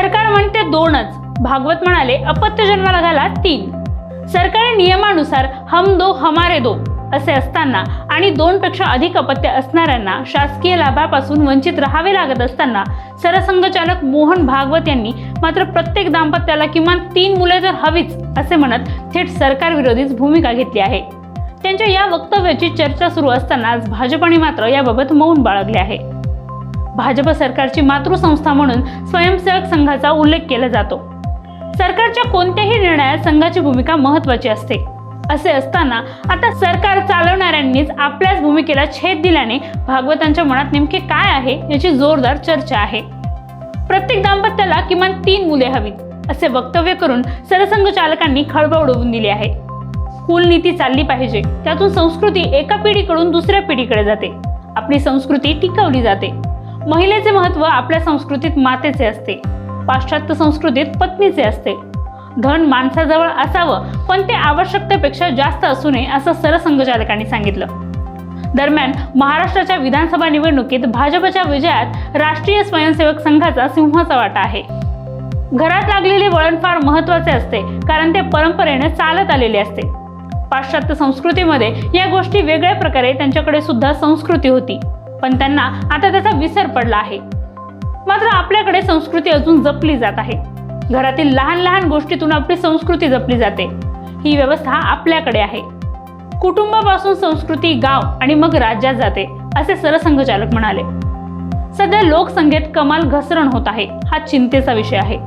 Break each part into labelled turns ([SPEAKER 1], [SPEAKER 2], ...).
[SPEAKER 1] सरकार म्हणते दोनच. भागवत म्हणाले अपत्य जन्माला घाला तीन. सरकारी नियमानुसार हम दो हमारे दो असे असताना आणि दोनपेक्षा अधिक अपत्य असणाऱ्यांना शासकीय लाभापासून वंचित राहावे लागत असताना सरसंघचालक मोहन भागवत यांनी मात्र प्रत्येक दाम्पत्याला किमान तीन मुले तर हवीच असे म्हणत थेट सरकारविरोधीच भूमिका घेतली आहे. त्यांच्या या वक्तव्याची चर्चा सुरू असतानाच भाजपने मात्र याबाबत मौन बाळगले आहे. भाजप सरकारची मातृसंस्था म्हणून स्वयंसेवक संघाचा उल्लेख केला जातो. सरकारच्या कोणत्याही निर्णयात संघाची भूमिका महत्वाची असते. असे असताना आता सरकार चालवणाऱ्यांनीच आपल्याच भूमिकेला छेद दिल्याने भागवतांच्या मनात नेमके काय आहे याची जोरदार चर्चा आहे. प्रत्येक दाम्पत्याला किमान तीन मुले हवीत असे वक्तव्य करून सरसंघ चालकांनी खळबळ उडवून दिली आहे. कुलनीती चालली पाहिजे त्यातून संस्कृती एका पिढीकडून दुसऱ्या पिढीकडे जाते. आपली संस्कृती टिकवली जाते. महिलेचे महत्त्व आपल्या संस्कृतीत मातेचे असते. पाश्चात्य संस्कृतीत पत्नीचे असते. धन माणसाजवळ असावं पण ते आवश्यकतेपेक्षा जास्त असू नये असं सरसंघचालकांनी सांगितलं. दरम्यान महाराष्ट्राच्या विधानसभा निवडणुकीत भाजपच्या विजयात राष्ट्रीय स्वयंसेवक संघाचा सिंहाचा वाटा आहे. घरात लागलेले वळण फार महत्त्वाचे असते कारण ते परंपरेने चालत आलेले असते. पाश्चात्य संस्कृतीमध्ये या गोष्टी वेगळ्या प्रकारे त्यांच्याकडे सुद्धा संस्कृती होती. पण त्यांना आता त्याचा विसर पडला आहे. मात्र आपल्याकडे संस्कृती अजून जपली जात आहे. घरातील लहान लहान गोष्टीतून आपली संस्कृती जपली जाते. ही व्यवस्था आपल्याकडे आहे. कुटुंबापासून संस्कृती गाव आणि मग राज्यात जाते असे सरसंघचालक म्हणाले. सध्या लोकसंख्येत कमाल घसरण होत आहे हा चिंतेचा विषय आहे.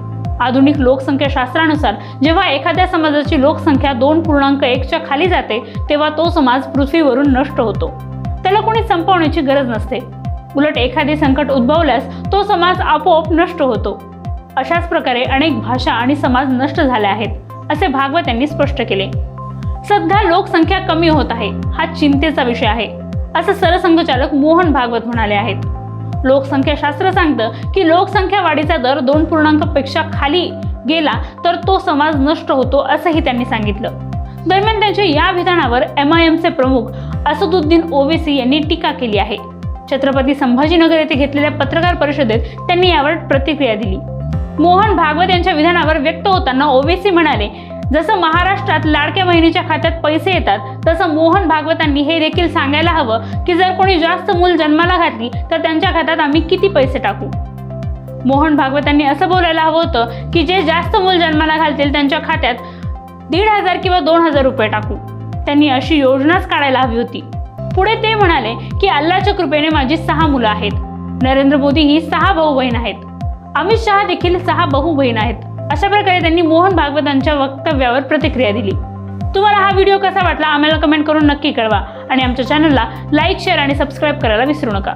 [SPEAKER 1] आधुनिक लोकसंख्या शास्त्रानुसार जेव्हा एखाद्या समाजाची लोकसंख्या दोन पूर्णांक एकच्या खाली जाते तेव्हा तो समाज पृथ्वीवरून नष्ट होतो. त्याला कोणी संपवण्याची गरज नसते. उलट एखादे संकट उद्भवल्यास तो समाज आपोआप नष्ट होतो. अशाच प्रकारे अनेक भाषा आणि समाज नष्ट झाले आहेत असे भागवत यांनी स्पष्ट केले. सध्या लोकसंख्या कमी होत आहे हा चिंतेचा विषय आहे असं सरसंघचालक मोहन भागवत म्हणाले आहेत. लोकसंख्या शास्त्र सांगतं की लोकसंख्या वाढीचा दर दोन पूर्णांकपेक्षा खाली गेला तर तो समाज नष्ट होतो असंही त्यांनी सांगितलं. दरम्यान त्यांच्या या विधानावर एम आय एमचे प्रमुख असदुद्दीन ओवेसी यांनी टीका केली आहे. छत्रपती संभाजीनगर येथे घेतलेल्या पत्रकार परिषदेत त्यांनी यावर प्रतिक्रिया दिली. मोहन भागवत यांच्या विधानावर व्यक्त होताना ओवेसी म्हणाले जसं महाराष्ट्रात लाडक्या बहिणीच्या खात्यात पैसे येतात तसं मोहन भागवतांनी हे देखील सांगायला हवं की जर कोणी जास्त मूल जन्माला घातली तर त्यांच्या खात्यात आम्ही किती पैसे टाकू? मोहन भागवतांनी असं बोलायला हवं होतं की जे जास्त मूल जन्माला घालतील त्यांच्या खात्यात दीड हजार किंवा दोन हजार रुपये टाकू. त्यांनी अशी योजनाच काढायला हवी होती. पुढे ते म्हणाले की अल्लाच्या कृपेने माझी सहा मुलं आहेत. नरेंद्र मोदी ही सहा भाऊ बहीण आहेत. अमित शहा देखील सहा भाऊ बहीण आहेत. अशा प्रकारे त्यांनी मोहन भागवतांच्या वक्तव्यावर प्रतिक्रिया दिली. तुम्हाला हा व्हिडिओ कसा वाटला आम्हाला कमेंट करून नक्की कळवा. आणि आमच्या चॅनलला लाईक शेअर आणि सबस्क्राईब करायला विसरू नका.